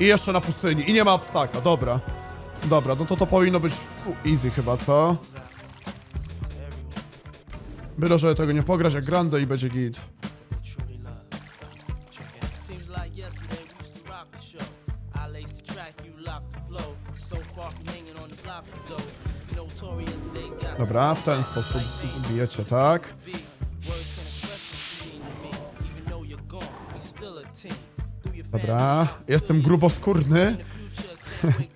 I jeszcze na pustyni. I nie ma obstaka, dobra. Dobra, no to to powinno być easy chyba, co? Byle, żeby tego nie pograć jak Grande i będzie git. Dobra, w ten sposób bijecie, tak? Dobra, jestem gruboskórny.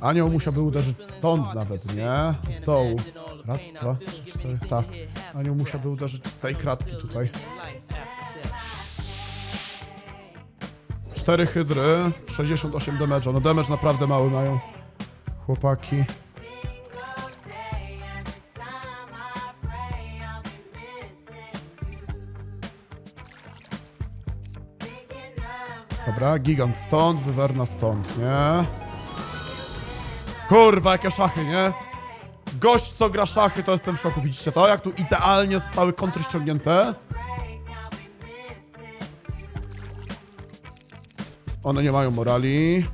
Anioł musiałby uderzyć stąd nawet, nie? Z dołu. Raz, dwa, trzy, cztery, tak. Anioł musiałby uderzyć z tej kratki tutaj. Cztery hydry, 68 damage'a. No damage naprawdę mały mają. Chłopaki. Dobra, gigant stąd, wywerna stąd, nie? Kurwa, jakie szachy, nie? Gość, co gra szachy, to jestem w szoku. Widzicie to? Jak tu idealnie zostały kontry ściągnięte? One nie mają morali.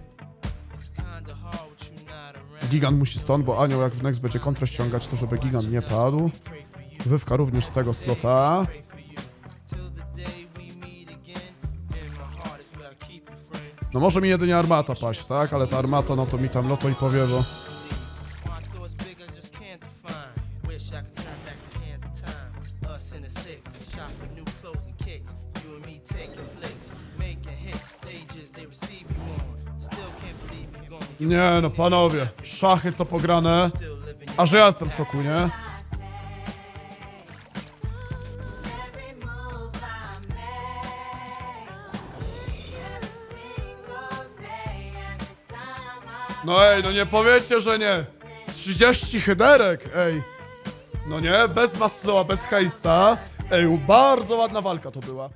Gigant musi stąd, bo anioł jak w next będzie kontrę ściągać, to żeby gigant nie padł. Wywka również z tego slota. No może mi jedynie armata paść, tak? Ale ta armata, no to mi tam loto big, I. You Nie no, panowie, szachy co pograne. still living A że ja jestem w szoku, nie? No ej, no nie powiecie, że nie. 30 hyderek, ej. No nie, bez masloa, bez hejsta. Ej, bardzo ładna walka to była.